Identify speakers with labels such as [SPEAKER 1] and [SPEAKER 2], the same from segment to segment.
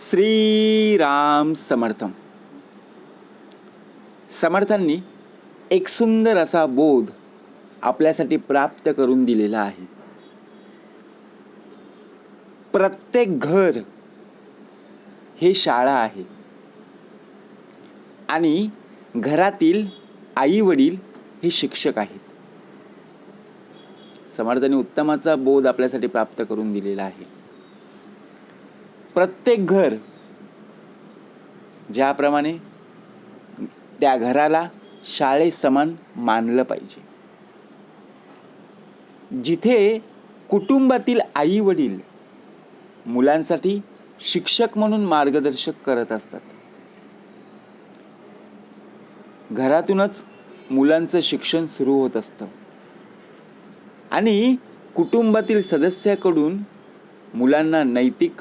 [SPEAKER 1] श्रीराम समर्थम. समर्थांनी एक सुंदर असा बोध आपल्यासाठी प्राप्त करून दिलेला आहे. प्रत्येक घर हे शाळा आहे. आणि घरातील आई वडील हे शिक्षक आहेत. समर्थांनी उत्तमाचा बोध आपल्यासाठी प्राप्त करून दिलेला आहे. प्रत्येक घर ज्याप्रमाणे त्या घराला शाळेसमान मानलं पाहिजे. जिथे कुटुंबातील आई वडील मुलांसाठी शिक्षक म्हणून मार्गदर्शक करत असतात. घरातूनच मुलांचं शिक्षण सुरू होत असतं. आणि कुटुंबातील सदस्याकडून मुलांना नैतिक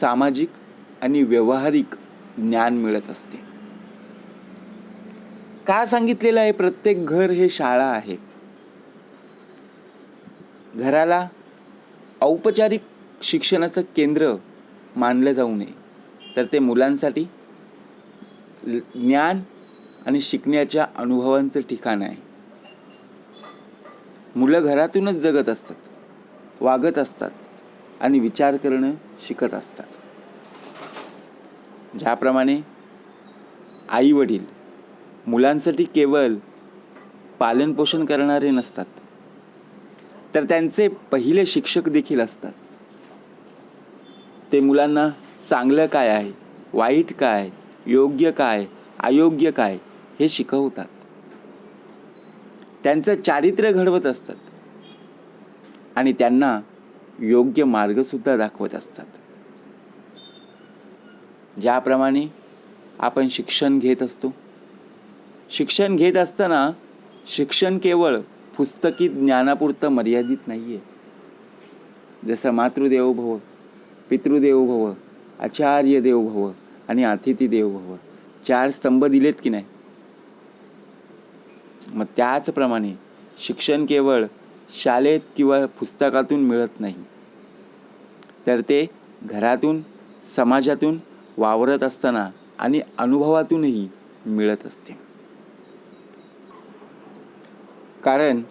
[SPEAKER 1] सामाजिक आणि व्यवहारिक ज्ञान मिळत असते. का सांगितलेलं आहे प्रत्येक घर हे शाळा आहे? घराला औपचारिक शिक्षणाचं केंद्र मानलं जाऊ नये. तर ते मुलांसाठी ज्ञान आणि शिकण्याच्या अनुभवांचं ठिकाण आहे. मुलं घरातूनच जगत असतात वागत असतात आणि विचार करणं शिकत असतात. ज्याप्रमाणे आई वडील मुलांसाठी केवळ पालनपोषण करणारे नसतात तर त्यांचे पहिले शिक्षक देखील असतात. ते मुलांना चांगलं काय आहे वाईट काय योग्य काय अयोग्य काय हे शिकवतात. त्यांचं चारित्र्य घडवत असतात. आणि त्यांना योग्य मार्गसुद्धा दाखवत असतात. ज्याप्रमाणे आपण शिक्षण घेत असतो. शिक्षण घेत असताना शिक्षण केवळ पुस्तकी ज्ञानापुरतं मर्यादित नाही आहे जसं मातृदेव भव पितृदेव भव आचार्य देव भव आणि अतिथी देव भव चार स्तंभ दिलेत की नाही? मग त्याचप्रमाणे शिक्षण केवळ शाळेत किंवा पुस्तकातून मिळत नाही. तर ते घरातून समाजातून वावरत असताना आणि अनुभवातूनही मिळत असते. कारण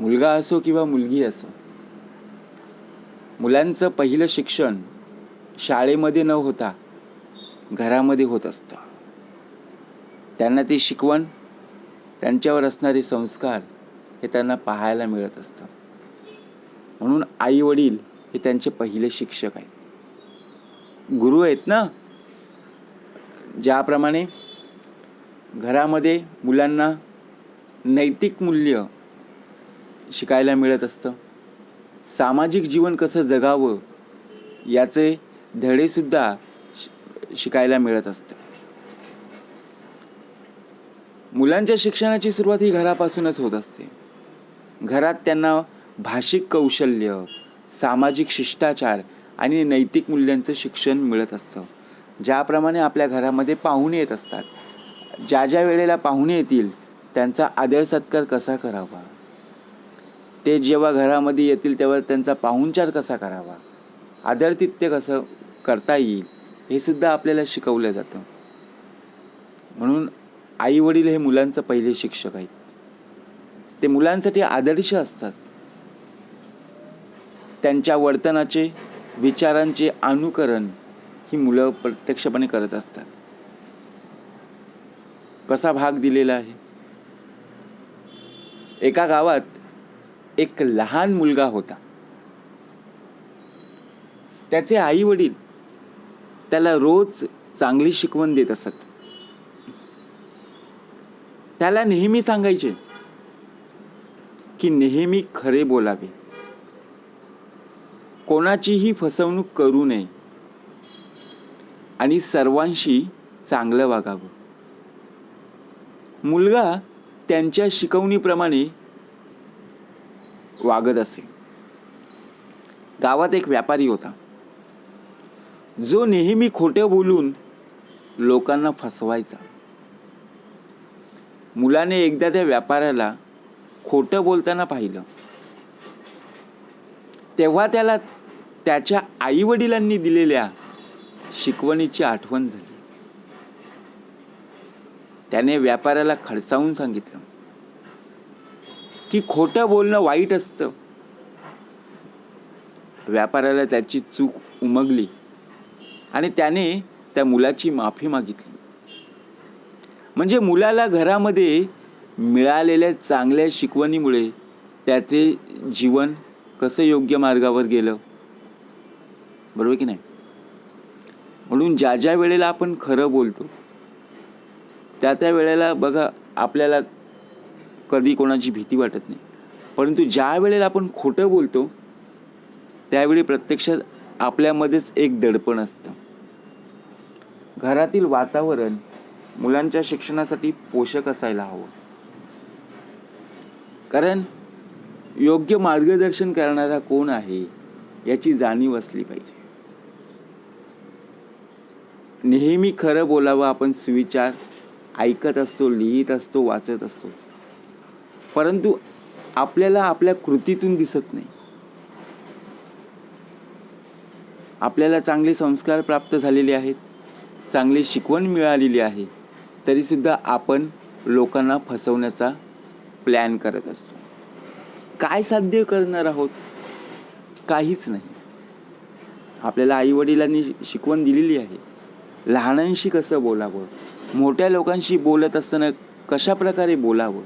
[SPEAKER 1] मुलगा असो किंवा मुलगी असो मुलांचं पहिलं शिक्षण शाळेमध्ये न होता घरामध्ये होत असतं. त्यांना ती शिकवण त्यांच्यावर असणारे संस्कार हे त्यांना पाहायला मिळत असतं. म्हणून आई वडील हे त्यांचे पहिले शिक्षक आहेत. गुरु आहेत ना? ज्याप्रमाणे घरामध्ये मुलांना नैतिक मूल्य शिकायला मिळत असतं. सामाजिक जीवन कसं जगावं याचे धडेसुद्धा शिकायला मिळत असतं. मुलांच्या शिक्षणाची सुरुवात ही घरापासूनच होत असते. घरात त्यांना भाषिक कौशल्य सामाजिक शिष्टाचार आणि नैतिक मूल्यांचं शिक्षण मिळत असतं. ज्याप्रमाणे आपल्या घरामध्ये पाहुणे येत असतात. ज्या ज्या वेळेला पाहुणे येतील त्यांचा आदर सत्कार कसा करावा? ते जेव्हा घरामध्ये येतील तेव्हा त्यांचा पाहुणचार कसा करावा? आदरतिथ्य कसं करता येईल हे सुद्धा आपल्याला शिकवलं जातं. म्हणून आई वडील हे मुलांचं पहिले शिक्षक आहेत. ते मुलांसाठी आदर्श असतात. त्यांच्या वर्तनाचे विचारांचे अनुकरण ही मुलं प्रत्यक्षपणे करत असतात. कसा भाग दिलेला आहे? एका गावात एक लहान मुलगा होता. त्याचे आई वडील त्याला रोज चांगली शिकवण देत असत. त्याला नेहमी सांगायचे की नेहमी खरे बोलावे. कोणाचीही फसवणूक करू नये. आणि सर्वांशी चांगलं वागावं. मुलगा त्यांच्या शिकवणीप्रमाणे वागत असे गावात एक व्यापारी होता. जो नेहमी खोटे बोलून लोकांना फसवायचा. मुलाने एकदा त्या व्यापाऱ्याला खोटं बोलताना पाहिलं. तेव्हा त्याला त्याच्या आईवडिलांनी दिलेल्या शिकवणीची आठवण झाली. त्याने व्यापाऱ्याला खडसावून सांगितलं की खोटं बोलणं वाईट असतं. व्यापाऱ्याला त्याची चूक उमगली आणि त्याने त्या मुलाची माफी मागितली. म्हणजे मुलाला घरामध्ये मिळालेल्या चांगल्या शिकवणीमुळे त्याचे जीवन कसं योग्य मार्गावर गेलं? बरोबर की नाही? म्हणून ज्या ज्या वेळेला आपण खरं बोलतो त्या त्या वेळेला बघा आपल्याला कधी कोणाची भीती वाटत नाही. परंतु ज्या वेळेला आपण खोटं बोलतो त्यावेळी प्रत्यक्षात आपल्यामध्येच एक दडपण असतं. घरातील वातावरण मुलांच्या शिक्षणासाठी पोषक असायला हवं. कारण योग्य मार्गदर्शन करणारा कोण आहे याची जाणीव असली पाहिजे. नेहमी खरं बोलावं आपण सुविचार ऐकत असतो लिहित असतो वाचत असतो. परंतु आपल्याला आपल्या कृतीतून दिसत नाही. आपल्याला चांगले संस्कार प्राप्त झालेले आहेत चांगली शिकवण मिळालेली आहे तरीसुद्धा आपण लोकांना फसवण्याचा प्लॅन करत असतो. काय साध्य करणार आहोत? काहीच नाही. आपल्याला आईवडिलांनी शिकवण दिलेली आहे. लहानांशी कसं बोलावं? मोठ्या लोकांशी बोलत असताना कशा प्रकारे बोलावं?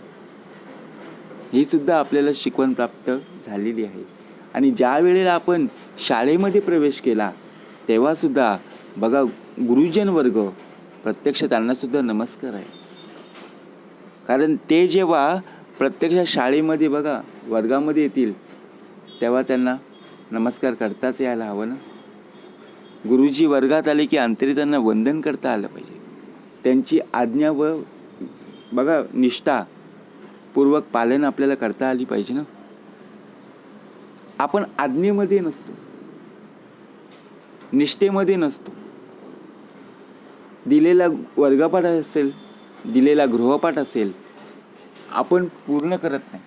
[SPEAKER 1] ही सुद्धा आपल्याला शिकवण प्राप्त झालेली आहे. आणि ज्या वेळेला आपण शाळेमध्ये प्रवेश केला तेव्हा सुद्धा बघा गुरुजन वर्ग प्रत्यक्ष त्यांना सुद्धा नमस्कार आहे. कारण ते जेव्हा प्रत्यक्ष शाळेमध्ये बघा वर्गामध्ये येतील तेव्हा त्यांना नमस्कार करताच यायला हवं ना? गुरुजी वर्गात आले की अंतरी त्यांना वंदन करता आलं पाहिजे. त्यांची आज्ञा व बघा निष्ठा पूर्वक पालन आपल्याला करता आली पाहिजे ना. आपण आज्ञेमध्ये नसतो. निष्ठेमध्ये नसतो. दिलेला वर्गपाठ असेल दिलेला गृहपाठ असेल आपण पूर्ण करत नाही.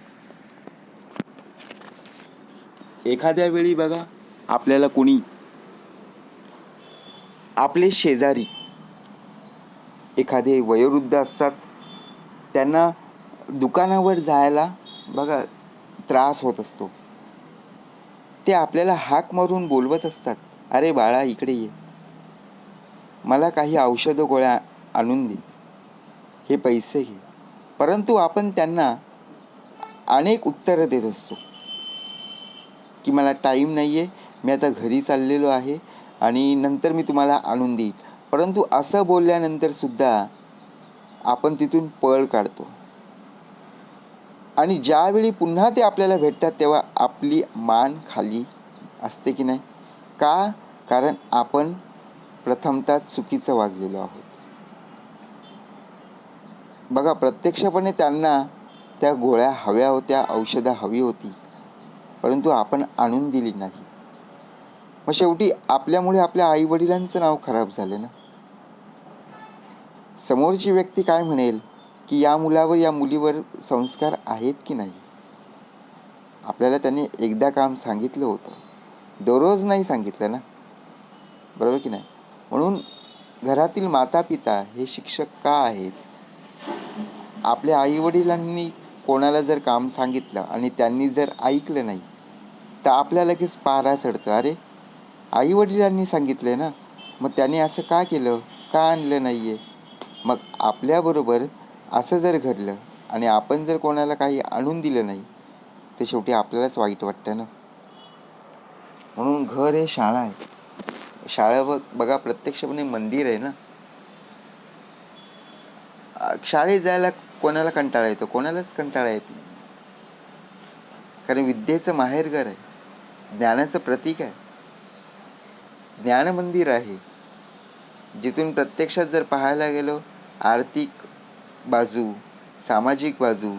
[SPEAKER 1] एखाद्या वेळी बघा आपल्याला कोणी आपले शेजारी एखादे वयोवृद्ध असतात त्यांना दुकानावर जायला बघा त्रास होत असतो. ते आपल्याला हाक मारून बोलवत असतात अरे बाळा इकडे ये. मला काही औषधं गोळ्या आणून दे. हे पैसे घे. परंतु आपण त्यांना अनेक उत्तरं देत असतो. की मला टाईम नाही आहे मी आता घरी चाललेलो आहे. आणि नंतर मी तुम्हाला आणून देईन. परंतु असं बोलल्यानंतर सुद्धा आपण तिथून पळ काढतो. आणि ज्यावेळी पुन्हा ते आपल्याला भेटतात तेव्हा आपली मान खाली असते की नाही? का? कारण आपण प्रथमतः चुकीचं वागलेलो आहोत. बघा प्रत्यक्षपणे त्यांना त्या गोळ्या हव्या होत्या औषधं हवी होती परंतु आपण आणून दिली नाही. मग शेवटी आपल्यामुळे आपल्या आईवडिलांचं नाव खराब झालं ना? समोरची व्यक्ती काय म्हणेल की या मुलावर या मुलीवर संस्कार आहेत की नाही? आपल्याला त्यांनी एकदा काम सांगितलं होतं. दररोज नाही सांगितलं ना? बरोबर की नाही? म्हणून घरातील माता पिता हे शिक्षक का आहेत? आपल्या आईवडिलांनी कोणाला जर काम सांगितलं आणि त्यांनी जर ऐकलं नाही तर आपल्या लगेच पारा चढतं. अरे आईवडिलांनी सांगितलं ना मग त्यांनी असं का केलं? का आणलं नाही आहे मग आपल्याबरोबर असं जर घडलं आणि आपण जर कोणाला काही आणून दिलं नाही तर शेवटी आपल्यालाच वाईट वाटतं ना? म्हणून घर हे शाळा आहे. शाळा बघ बघा प्रत्यक्षपणे मंदिर आहे ना? शाळेत जायला कोणाला कंटाळा येतो? कोणालाच कंटाळा येत नाही. कारण विद्येचं माहेरघर आहे. ज्ञानाचं प्रतीक आहे. ज्ञानमंदिर आहे. जिथून प्रत्यक्षात जर पाहायला गेलो आर्थिक बाजू सामाजिक बाजू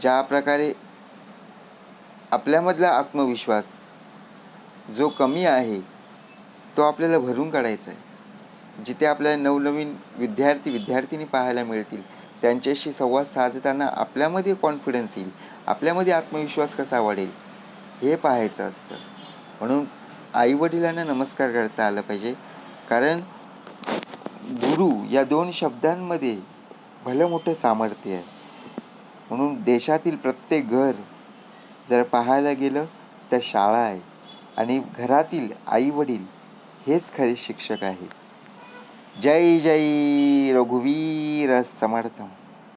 [SPEAKER 1] ज्या प्रकारे आपल्यामधला आत्मविश्वास जो कमी आहे तो आपल्याला भरून काढायचा आहे. जिथे आपल्याला नवनवीन विद्यार्थी विद्यार्थिनी पाहायला मिळतील त्यांच्याशी संवाद साधताना आपल्यामध्ये कॉन्फिडन्स येईल आपल्यामध्ये आत्मविश्वास कसा वाढेल हे पाहायचं असतं. म्हणून आईवडिलांना नमस्कार करता आलं पाहिजे. कारण गुरु या दोन शब्दांमध्ये भलं मोठं सामर्थ्य आहे. म्हणून देशातील प्रत्येक घर जर पाहायला गेलं तर शाळा आहे आणि घरातील आई वडील हेच खरे शिक्षक आहेत. जय जय रघुवीर समर्थ